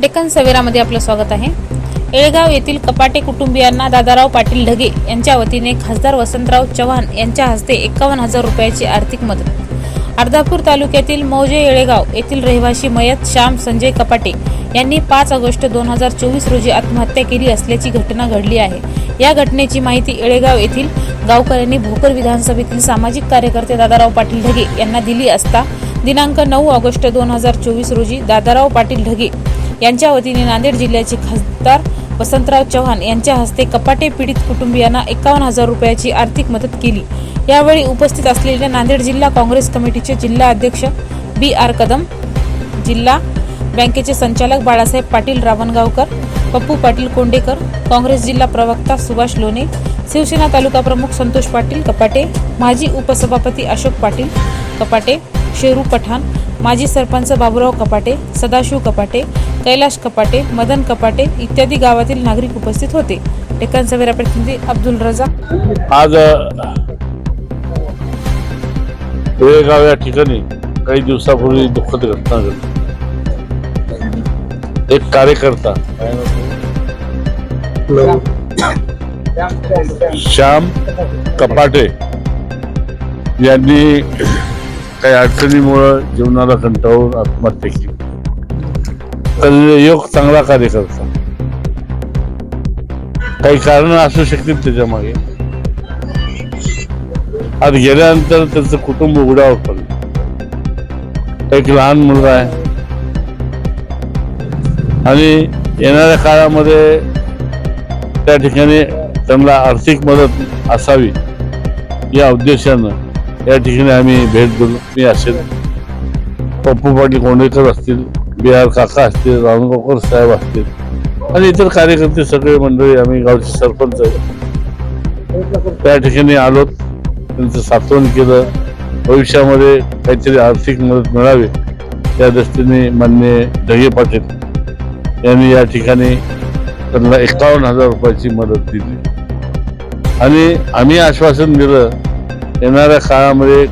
डेक्कन सवेरामध्ये आपलं स्वागत आहे. येळगाव येथील कपाटे कुटुंबियांना दादाराव पाटील ढगे यांच्या वतीने खासदार वसंतराव चव्हाण यांच्या हस्ते एकावन्न हजार रुपयाची आर्थिक मदत. अर्धापूर तालुक्यातील मौजे येळेगाव येथील रहिवासी मयत श्याम संजय कपाटे यांनी पाच ऑगस्ट दोन हजार चोवीस रोजी आत्महत्या केली असल्याची घटना घडली आहे. या घटनेची माहिती येळेगाव येथील गावकऱ्यांनी भोकर विधानसभेतील सामाजिक कार्यकर्ते दादाराव पाटील ढगे यांना दिली असता दिनांक नऊ ऑगस्ट दोन हजार चोवीस रोजी दादाराव पाटील ढगे यांच्या वतीने नांदेड जिल्ह्याचे खासदार वसंतराव चव्हाण यांच्या हस्ते कपाटे पीडित कुटुंबियांना एकावन्न हजार रुपयाची आर्थिक मदत केली. यावेळी उपस्थित असलेल्या नांदेड जिल्हा काँग्रेस कमिटीचे जिल्हा अध्यक्ष बी आर कदम जिल्हा बँकेचे संचालक बाळासाहेब पाटील रावणगावकर पप्पू पाटील कोंडेकर काँग्रेस जिल्हा प्रवक्ता सुभाष लोणे शिवसेना तालुका प्रमुख संतोष पाटील कपाटे माजी उपसभापती अशोक पाटील कपाटे शेरू पठाण माजी सरपंच बाबुराव कपाटे सदाशिव कपाटे कैलाश कपाटे मदन कपाटे इत्यादी गावातील नागरिक उपस्थित होते. डेक्कन सवेरा प्रतिनिधी अब्दुल रजा आज वेळगाव या ठिकाणी काही दिवसापूर्वी दुःखद घटना घडली. एक कार्यकर्ता श्याम कपाटे यांनी काही अडचणीमुळं जीवनाला कंटाळून आत्महत्या केली. तर योग चांगला कार्यकर्ता काही कारण असू शकतील त्याच्यामागे आज गेल्यानंतर त्यांचं कुटुंब उघड्यावर पडलं. एक लहान मुलगा आहे. आणि येणाऱ्या काळामध्ये त्या ठिकाणी त्यांना आर्थिक मदत असावी या उद्देशानं या ठिकाणी आम्ही भेट दिलो मी असेल. पप्पू पाटील कोंडेकर असतील बी आर काका असतील रावणगावकर साहेब असतील आणि इतर कार्यकर्ते सगळे मंडळी आम्ही गावचे सरपंच त्या ठिकाणी आलो त्यांचं सातवण केलं. भविष्यामध्ये काहीतरी आर्थिक मदत मिळावी त्या दृष्टीने मान्य ढगे पाटील यांनी या ठिकाणी त्यांना एकावन्न हजार रुपयाची मदत दिली. आणि आम्ही आश्वासन दिलं येणाऱ्या काळामध्ये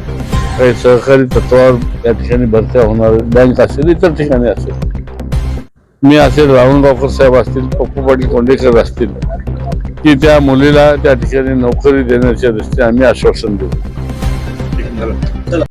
काही सहकारी तत्वावर या ठिकाणी भरत्या होणार बँक असेल इतर ठिकाणी असेल. मी असेल रावणगावकर साहेब असतील पप्पू पाटील कोंडेकर असतील की त्या मुलीला त्या ठिकाणी नोकरी देण्याच्या दृष्टीने आम्ही आश्वासन देऊ.